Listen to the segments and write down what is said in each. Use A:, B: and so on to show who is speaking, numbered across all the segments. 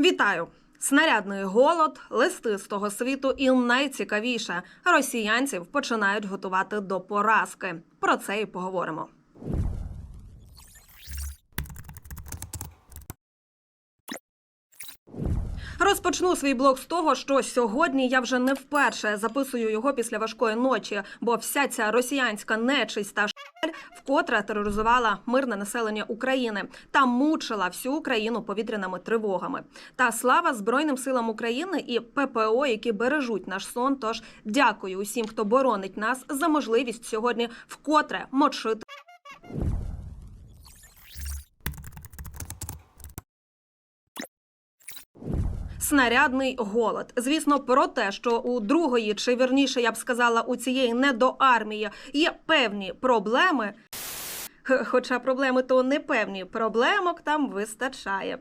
A: Вітаю! Снарядний голод, листи з того світу, і найцікавіше росіянців починають готувати до поразки. Про це і поговоримо. Розпочну свій блог з того, що сьогодні я вже не вперше записую його після важкої ночі, бо вся ця росіянська нечисть та вкотре тероризувала мирне населення України та мучила всю Україну повітряними тривогами. Та слава Збройним силам України і ППО, які бережуть наш сон. Тож дякую усім, хто боронить нас за можливість сьогодні вкотре мочити. Снарядний голод. Звісно, про те, що у другої, чи вірніше, я б сказала, у цієї недоармії є певні проблеми. Хоча проблеми то не певні, проблемок там вистачає.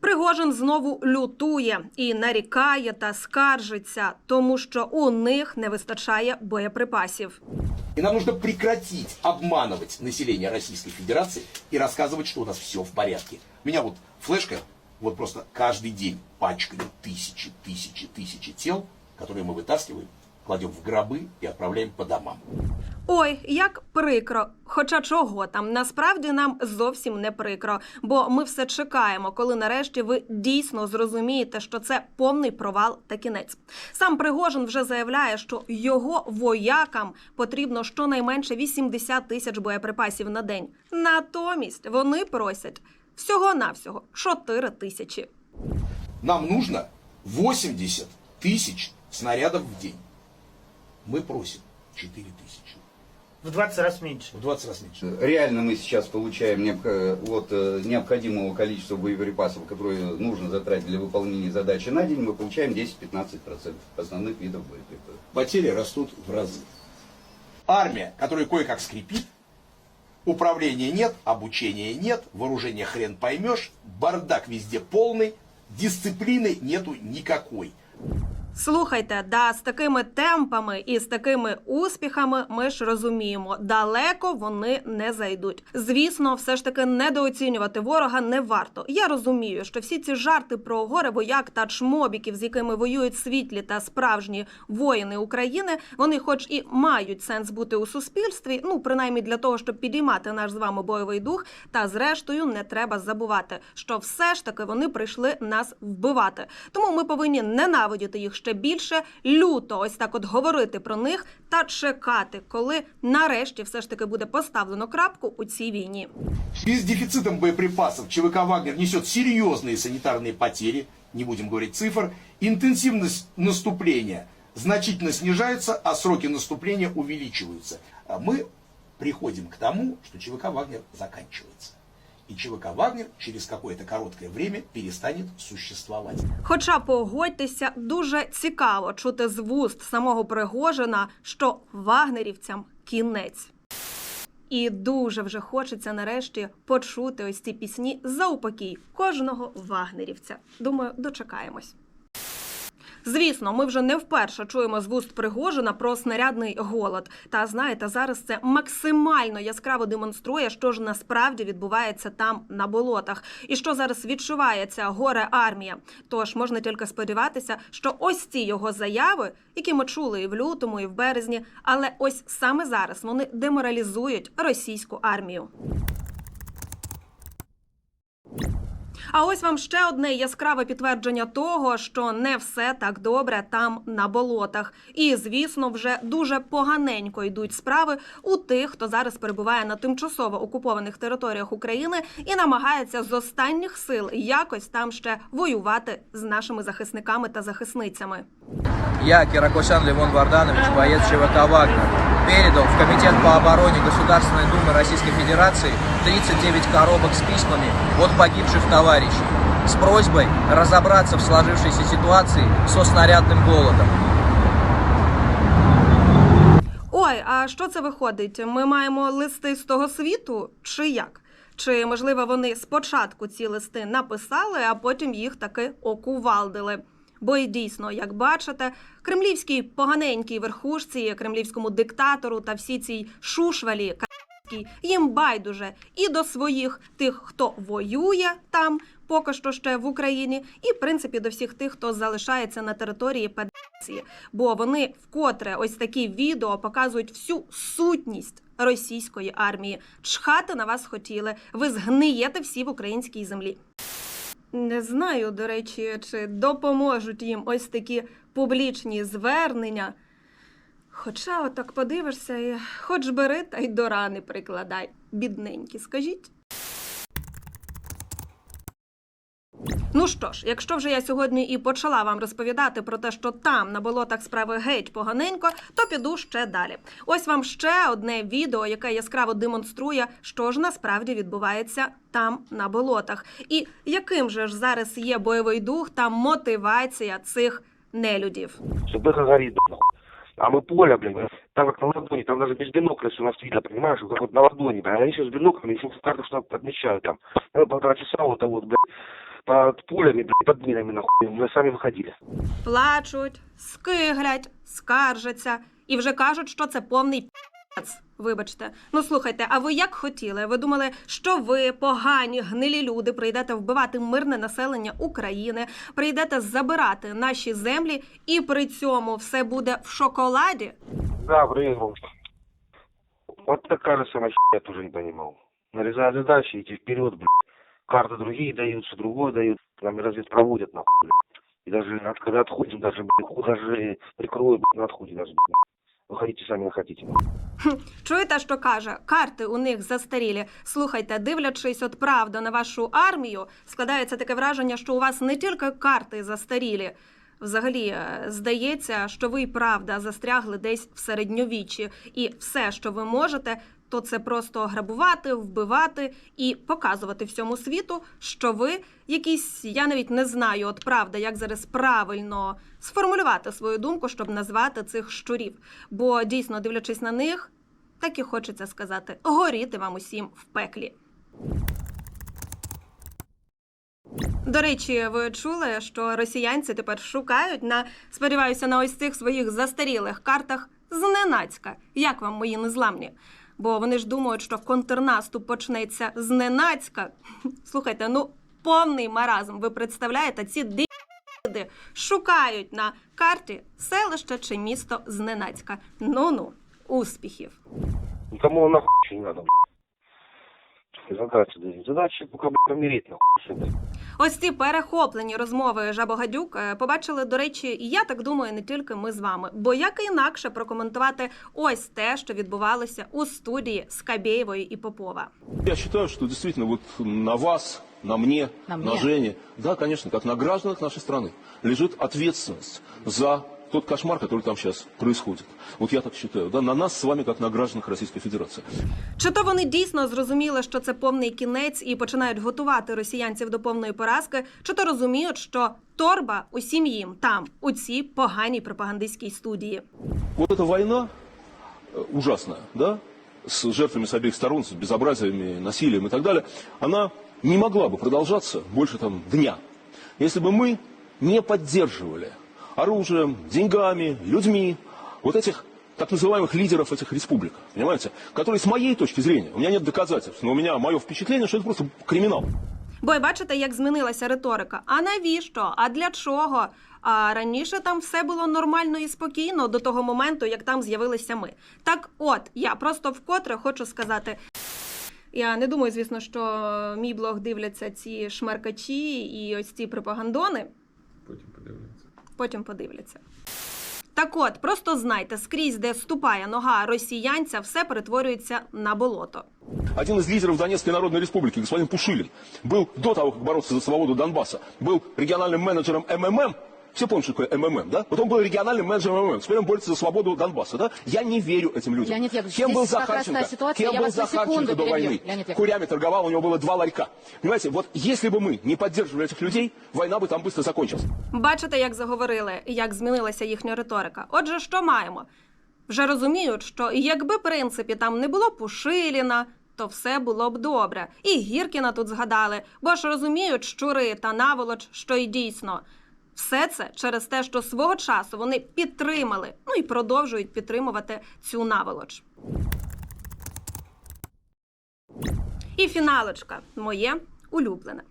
A: Пригожин знову лютує і нарікає та скаржиться, тому що у них не вистачає боєприпасів.
B: И нам нужно прекратить обманывать население Российской Федерации и рассказывать, что у нас все в порядке. Меня вот флешка, вот просто каждый день пачками тысячи, тысячи, тысячи тел, которые мы вытаскиваем, кладем в гробы и отправляем по домам.
A: Ой, як прикро. Хоча чого там насправді нам зовсім не прикро, бо ми все чекаємо, коли нарешті ви дійсно зрозумієте, що це повний провал та кінець. Сам Пригожин вже заявляє, що його воякам потрібно щонайменше 80 тисяч боєприпасів на день. Натомість вони просять всього навсього 4 тисячі.
B: Нам нужно 80 тысяч снарядов в день. Мы просим 4 тысячи.
C: В 20 раз меньше.
B: В 20 раз меньше.
D: Реально мы сейчас получаем необх- от э, необходимого количества боеприпасов, которые нужно затратить для выполнения задачи на день, мы получаем 10-15% основных видов боеприпасов.
B: Потери растут в разы. Армия, которая кое-как скрипит, управления нет, обучения нет, вооружения хрен поймешь, бардак везде полный, дисциплины нету никакой.
A: Слухайте, да, з такими темпами і з такими успіхами ми ж розуміємо, далеко вони не зайдуть. Звісно, все ж таки недооцінювати ворога не варто. Я розумію, що всі ці жарти про горе вояк та чмобіків, з якими воюють світлі та справжні воїни України, вони, хоч і мають сенс бути у суспільстві, ну принаймні для того, щоб підіймати наш з вами бойовий дух. Та зрештою не треба забувати, що все ж таки вони прийшли нас вбивати. Тому ми повинні ненавидіти їх ще більше, люто ось так от говорити про них та чекати, коли нарешті все ж таки буде поставлено крапку у цій війні.
B: В связи с дефицитом боеприпасов ЧВК «Вагнер» несет серьезные санитарные потери, не будем говорить цифр, интенсивность наступления значительно снижается, а сроки наступления увеличиваются. А Мы приходим к тому, что ЧВК «Вагнер» заканчивается. И ЧВК «Вагнер» через какое-то короткое время перестанет существовать.
A: Хоча погодьтеся, дуже цікаво чути з вуст самого Пригожина, що вагнерівцям кінець. І дуже вже хочеться нарешті почути ось ці пісні за упокій кожного вагнерівця. Думаю, дочекаємось. Звісно, ми вже не вперше чуємо з вуст Пригожина про снарядний голод. Та знаєте, зараз це максимально яскраво демонструє, що ж насправді відбувається там на болотах, і що зараз відчуває ця горе армія. Тож можна тільки сподіватися, що ось ці його заяви, які ми чули і в лютому, і в березні, але ось саме зараз вони деморалізують російську армію. А ось вам ще одне яскраве підтвердження того, що не все так добре там на болотах. І звісно, вже дуже поганенько йдуть справи у тих, хто зараз перебуває на тимчасово окупованих територіях України і намагається з останніх сил якось там ще воювати з нашими захисниками та захисницями.
E: Я, Киракосян Левон Варданович, боец ЧВК «Вагнер», передал в Комитет по обороне Государственной Думы Российской Федерации 39 коробок с письмами от погибших товарищей с просьбой разобраться в сложившейся ситуации со снарядным голодом.
A: Ой, а що це виходить? Ми маємо листи з того світу, чи як? Чи можливо вони спочатку ці листи написали, а потім їх таки окувалдили? Бо і дійсно, як бачите, кремлівській поганенькій верхушці, кремлівському диктатору та всій цій шушвалі їм байдуже і до своїх тих, хто воює там, поки що ще в Україні, і в принципі до всіх тих, хто залишається на території Федерації. Бо вони вкотре ось такі відео показують всю сутність російської армії. Чхати на вас хотіли. Ви згниєте всі в українській землі. Не знаю, до речі, чи допоможуть їм ось такі публічні звернення. Хоча отак подивишся, і хоч бери та й до рани прикладай. Бідненькі, скажіть. Ну що ж, якщо вже я сьогодні і почала вам розповідати про те, що там на болотах справи геть поганенько, то піду ще далі. Ось вам ще одне відео, яке яскраво демонструє, що ж насправді відбувається там на болотах, і яким же ж зараз є бойовий дух та мотивація цих нелюдів.
C: Все дыха горит, да, нахуй. А мы поле, блин, там как на ладони, там даже без бинокля все у нас видно, понимаешь, как вот на ладони, блин. Они сейчас с биноклями, еще в карту что отмечают там. Ну, полтора часа вот это вот, блин, под полями, блин, под минами, нахуй, мы сами выходили.
A: плачуть, скиглять, скаржаться і вже кажуть, що це повний п'яц. Вибачте. Ну слухайте, а ви як хотіли? Ви думали, що ви, погані, гнилі люди, прийдете вбивати мирне населення України, прийдете забирати наші землі, і при цьому все буде в шоколаді?
C: Да, выиграл. Вот такая же самая я тоже не понимал. Нарезая задачи, идти вперед, блин. Карты другие дают, все другое дают. Нам развед проводят, нахуй, блин. И даже когда отходим, даже, блин, даже прикрою, блин, на отходе даже, блин. Выходите сами, хотите.
A: Чуєте, що каже? Карти у них застарілі. Слухайте, дивлячись от правда на вашу армію, складається таке враження, що у вас не тільки карти застарілі. Взагалі, е, здається, що ви й правда застрягли десь в середньовіччі, і все, що ви можете, то це просто грабувати, вбивати і показувати всьому світу, що ви якісь, я навіть не знаю, от правда, як зараз правильно сформулювати свою думку, щоб назвати цих щурів. Бо дійсно, дивлячись на них, так і хочеться сказати: горіти вам усім в пеклі. До речі, ви чули, що росіянці тепер шукають на сподіваюся на ось цих своїх застарілих картах зненацька. Як вам мої незламні? Бо вони ж думають, що контрнаступ почнеться зненацька. Слухайте, ну повний маразм. Ви представляєте, ці диди шукають на карті селище чи місто зненацька. Ну ну, успіхів.
C: Никому он нахуй не надо. Задача пока, блин, помереть, нахуй, все, блин.
A: Ось ці перехоплені розмови Жабогадюк е, побачили, до речі, і я так думаю, не тільки ми з вами. Бо як інакше прокоментувати ось те, що відбувалося у студії Скабєєвої і Попова.
F: Я вважаю, що дійсно вот на вас, на мне,
G: На
F: на,
G: мне?
F: Жене, да, конечно, как на гражданах нашей страны, лежит ответственность за тот кошмар, который там сейчас происходит. Вот я так считаю, да, на нас с вами, как на гражданах Российской Федерации.
A: Чи то вони дійсно зрозуміли, що це повний кінець і починають готувати росіянців до повної поразки, чи то розуміють, що торба усім їм там, у цій поганій пропагандистській студії.
F: Вот эта война э, ужасная, да, с жертвами с обеих сторон, с безобразиями, насилием и так далее, она не могла бы продолжаться больше там дня, если бы мы не поддерживали оружием, деньгами, людьми вот этих так называемых лидеров этих республик, понимаете, которые с моей точки зрения, у меня нет доказательств, но у меня мое впечатление, что это просто криминал.
A: Бо й бачите, як змінилася риторика. А навіщо? А для чого? А раніше там все було нормально і спокійно до того моменту, як там з'явилися ми. Так, от я просто вкотре хочу сказати. Я не думаю, звісно, що мій блог дивляться ці шмаркачі і ось ці пропагандони.
H: Потім подивляться.
A: Потім подивляться. Так от, просто знайте, скрізь, де ступає нога росіянця, все перетворюється на болото.
F: Один из лидеров Донецкой Народной Республики, господин Пушилин, был до того, как бороться за свободу Донбасса, был региональным менеджером МММ. Все помнят, что такое МММ, да? Вот он был региональным менеджером МММ. Теперь он борется за свободу Донбасса, да? Я не верю этим людям.
G: Леонид Яковлевич,
F: Кем был
G: здесь как раз
F: Захарченко?
G: та ситуация,
F: Кем
G: я
F: был
G: вас на
F: Захарченко
G: секунду
F: до
G: перебью,
F: войны?
G: Леонид Яковлевич.
F: Курями торговал, у него было два ларька. Понимаете, вот если бы мы не поддерживали этих людей, война бы там быстро закончилась.
A: Бачите, як заговорили, як змінилася їхня риторика. Отже, що маємо? Вже розуміють, що якби в принципі там не було Пушиліна, то все було б добре. І Гіркіна тут згадали, бо ж розуміють щури та наволоч, що й дійсно. Все це через те, що свого часу вони підтримали, ну і продовжують підтримувати цю наволоч. І фіналочка моє улюблене.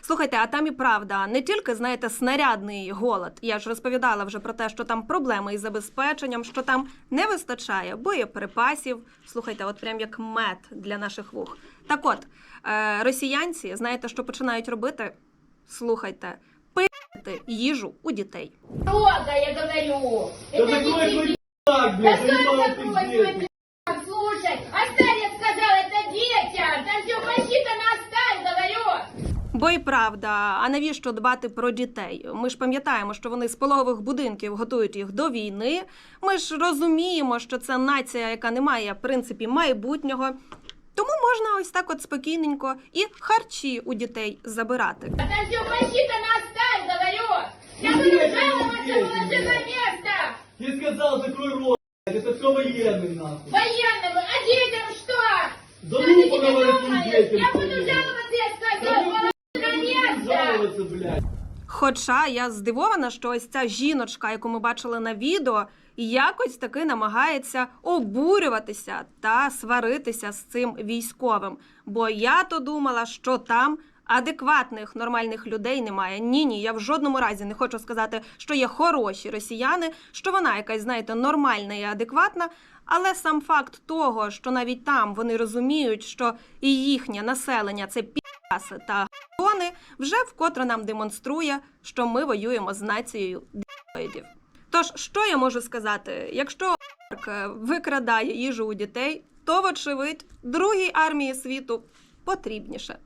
A: Слухайте, а там і правда, не тільки знаєте, снарядний голод. Я ж розповідала вже про те, що там проблеми із забезпеченням, що там не вистачає боєприпасів. Слухайте, от прям як мед для наших вух. Так от, е, росіянці, знаєте, що починають робити? Слухайте, пити їжу у дітей.
G: Много, я говорю. Это не
H: Так,
G: Да
H: блядь,
G: что
H: занимает
G: это такое, свой
H: пиздец.
G: пи***к? Слушай, оставь, я сказал, это детям. Там все посчитано, оставь, говорю.
A: Бо й правда, а навіщо дбати про дітей? Ми ж пам'ятаємо, що вони з пологових будинків готують їх до війни. Ми ж розуміємо, що це нація, яка не має в принципі майбутнього. Тому можна ось так от спокійненько і харчі у дітей забирати.
G: А там все посчитано, оставь, говорю. Я буду жаловаться, положи на место.
H: Ты сказал, закрой рот, блядь, это все военный, нахуй.
G: Военному, а детям что?
H: Да
G: Что
H: ну,
G: ты себе
H: поговори с
G: думаешь?
H: детям,
G: Я буду
H: блядь.
G: жаловаться, я
H: Да
G: сказал,
H: ну,
G: положи на
H: Будешь
G: место.
H: жаловаться, блядь.
A: Хоча я здивована, що ось ця жіночка, яку ми бачили на відео, якось таки намагається обурюватися та сваритися з цим військовим. Бо я то думала, що там адекватних нормальних людей немає. Ні, ні, я в жодному разі не хочу сказати, що є хороші росіяни, що вона якась, знаєте, нормальна і адекватна. Але сам факт того, що навіть там вони розуміють, що і їхнє населення це піаси та Вони вже вкотре нам демонструє, що ми воюємо з нацією діоїдів. Тож, що я можу сказати? Якщо викрадає їжу у дітей, то, вочевидь, другій армії світу потрібніше.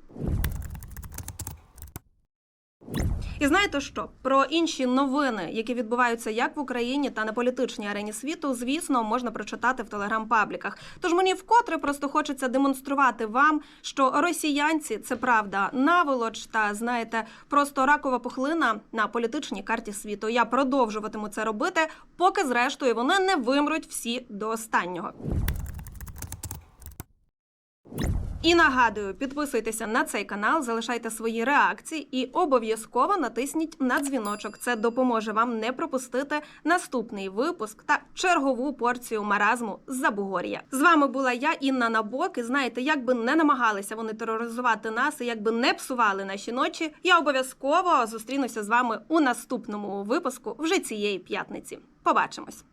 A: І знаєте що? Про інші новини, які відбуваються як в Україні та на політичній арені світу, звісно, можна прочитати в телеграм-пабліках. Тож мені вкотре просто хочеться демонструвати вам, що росіянці це правда наволоч та знаєте, просто ракова пухлина на політичній карті світу. Я продовжуватиму це робити, поки зрештою вони не вимруть всі до останнього. І нагадую, підписуйтеся на цей канал, залишайте свої реакції і обов'язково натисніть на дзвіночок. Це допоможе вам не пропустити наступний випуск та чергову порцію маразму з Забугор'я. З вами була я, Інна Набок. І знаєте, як би не намагалися вони тероризувати нас, і як би не псували наші ночі, я обов'язково зустрінуся з вами у наступному випуску вже цієї п'ятниці. Побачимось.